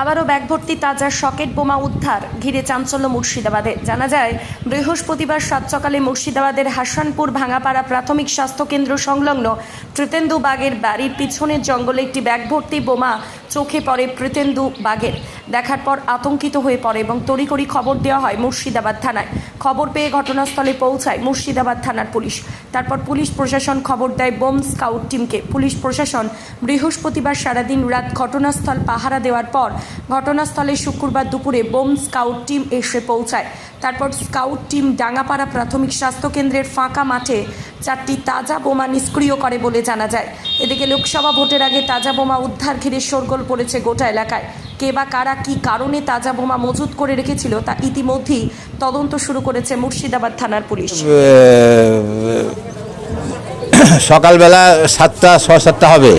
আবারও ব্যাগ ভর্তি তাজা সকেট বোমা উদ্ধার, ঘিরে চাঞ্চল্য মুর্শিদাবাদে। জানা যায়, বৃহস্পতিবার সাত সকালে মুর্শিদাবাদের হাসানপুর ভাঙাপাড়া প্রাথমিক স্বাস্থ্যকেন্দ্র সংলগ্ন প্রীতেন্দু বাগের বাড়ির পিছনের জঙ্গলে একটি ব্যাগ ভর্তি বোমা চোখে পড়ে প্রীতেন্দু বাগের। দেখার পর আতঙ্কিত হয়ে পড়ে এবং তড়িঘড়ি খবর দেওয়া হয় মুর্শিদাবাদ থানায়। খবর পেয়ে ঘটনাস্থলে পৌঁছায় মুর্শিদাবাদ থানার পুলিশ। তারপর পুলিশ প্রশাসন খবর দেয় বোম স্কাউট টিমকে। পুলিশ প্রশাসন বৃহস্পতিবার সারাদিন রাত ঘটনাস্থল পাহারা দেওয়ার পর ঘটনাস্থলে শুক্রবার দুপুরে বোম স্কাউট টিম এসে পৌঁছায়। তারপর স্কাউট টিম ডাঙ্গাপাড়া প্রাথমিক স্বাস্থ্যকেন্দ্রের ফাঁকা মাঠে চারটি তাজা বোমা নিষ্ক্রিয় করে বলে জানা যায়। এদিকে লোকসভা ভোটের আগে তাজা বোমা উদ্ধার ঘিরে শোরগোল পড়েছে গোটা এলাকায়। কে বা কারা কী কারণে তাজা বোমা মজুত করে রেখেছিল তা ইতিমধ্যেই তদন্ত শুরু করেছে মুর্শিদাবাদ থানার পুলিশ। সকালবেলা সাতটা ছ সাতটা হবে।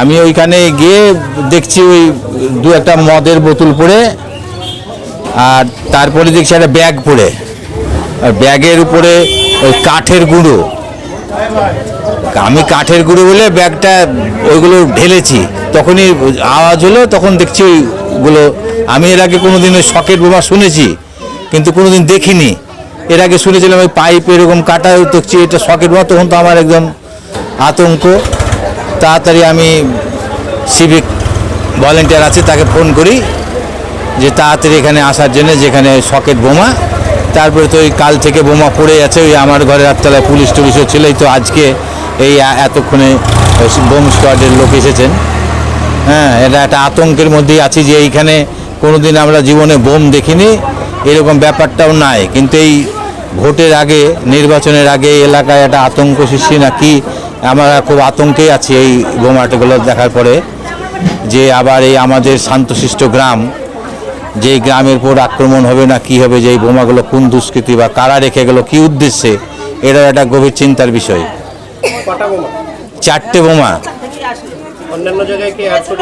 আমি ওইখানে গিয়ে দেখছি ওই দু একটা মদের বোতল পড়ে, আর তারপরে দেখছি একটা ব্যাগ পড়ে। আর ব্যাগের উপরে ওই কাঠের গুঁড়ো। আমি কাঠের গুঁড়ো বলে ব্যাগটা ওইগুলো ঢেলেছি। তখনই আওয়াজ হলো, তখন দেখছি ওইগুলো। আমি এর আগে কোনোদিন ওই সকেট বোমা শুনেছি, কিন্তু কোনোদিন দেখিনি। এর আগে শুনেছিলাম ওই পাইপ এরকম কাটা দেখছি, এটা সকেট মতো তখন তো আমার একদম আতঙ্ক। তাড়াতাড়ি আমি সিভিক ভলেন্টিয়ার আছে, তাকে ফোন করি যে তাড়াতাড়ি এখানে আসার জন্য যেখানে সকেট বোমা, তারপরে তো ওই কাল থেকে বোমা পড়ে আছে, ওই আমার ঘরে আটতলায় পুলিশ টুলিশও ছিল, এই তো আজকে এই এতক্ষণে বোম স্কোয়াডের লোক এসেছেন। হ্যাঁ এটা একটা আতঙ্কের মধ্যেই আছি যে এইখানে কোনোদিন আমরা জীবনে বোম দেখিনি। এরকম ব্যাপারটাও নাই। কিন্তু এই ভোটের আগে নির্বাচনের আগে এলাকায় একটা আতঙ্ক সৃষ্টি না কি আমরা খুব আতঙ্কেই আছি এই বোমাটাগুলো দেখার পরে যে আবার এই আমাদের শান্তশিষ্ট গ্রাম যে গ্রামের উপর আক্রমণ হবে না কি হবে যে এই বোমাগুলো কোন দুষ্কৃতি বা কারা রেখে গেল কি উদ্দেশ্যে এটা একটা গভীর চিন্তার বিষয়। চারটে বোমা। অন্যান্য জায়গায় কি আছে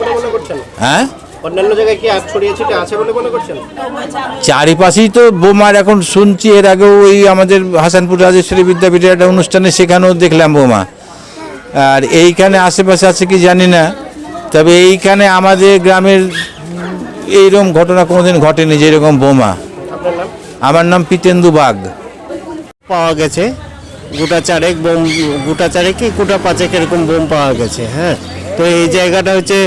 বলে মনে করছেন? হ্যাঁ? অন্যান্য জায়গায় কি আর ছড়িয়ে ছিটে আছে বলে মনে করছেন? চারিপাশেই তো বোমার এখন শুনছি এর আগেও ওই আমাদের হাসানপুর রাজেশ্বরী বিদ্যাপীঠের একটা অনুষ্ঠানে সেখানেও দেখলাম বোমা। আর এইখানে আশেপাশে আছে কি জানি না তবে এইখানে আমাদের গ্রামের এইরকম ঘটনা কোনোদিন ঘটেনি যেরকম বোমা। আমার নাম পিতেন্দু বাগ। পাওয়া গেছে গোটা চারেক বোম গোটা চারেক কি গোটা পাঁচেক এরকম বোম পাওয়া গেছে হ্যাঁ। তো এই জায়গাটা হচ্ছে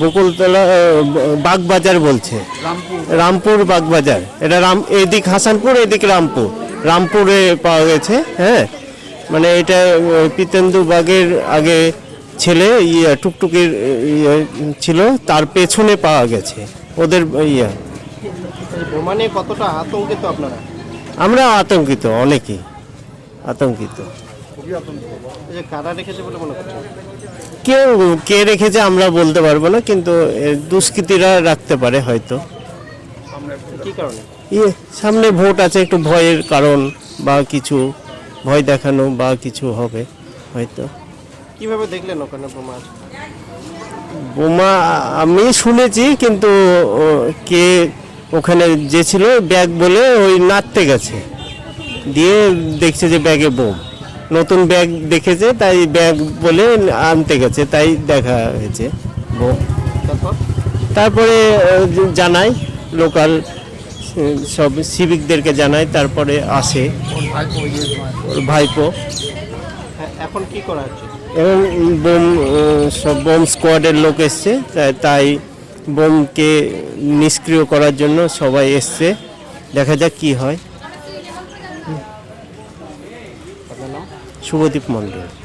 বকুলতলা বাগবাজার বলছে। রামপুর। বাগবাজার। এটা রাম এদিক হাসানপুর এদিক রামপুর। রামপুরে পাওয়া গেছে হ্যাঁ? মানে এটা পিতেন্দু বাগের আগে ছেলে ইয়ে টুকটুকির ইয়ে ছিল তার পেছনে পাওয়া গেছে। ওদের ইয়ে। নিয়ে কতটা আতঙ্কিত আপনারা? আমরা আতঙ্কিত অনেকেই আতঙ্কিত। এই যে কারা রেখেছে বলে মনে করছেন? কেউ কে রেখেছে আমরা বলতে পারব না কিন্তু দুষ্কৃতীরা রাখতে পারে হয়তো। কি কারণে? ইয়ে সামনে ভোট আছে একটু ভয়ের কারণ বা কিছু ভয় দেখানো বা কিছু হবে হয়তো। কীভাবে দেখলেন ওখানে বোমা? বোমা আমি শুনেছি কিন্তু কে ওখানে যে ছিল ব্যাগ বলে ওই নাচতে গেছে। দিয়ে দেখছে যে ব্যাগে বোম। নতুন ব্যাগ দেখেছে তাই ব্যাগ বলে আনতে গেছে তাই দেখা হয়েছে। তারপরে জানাই লোকাল সব সিভিকদেরকে জানাই তারপরে আসে ওর ভাইপো। এখন কি করা হচ্ছে? এবং বোম সব বোম স্কোয়াডের লোক এসছে তাই- তাই বোমকে নিষ্ক্রিয় করার জন্য সবাই এসছে। দেখা যাক কি হয়। শুভদীপ মণ্ডল।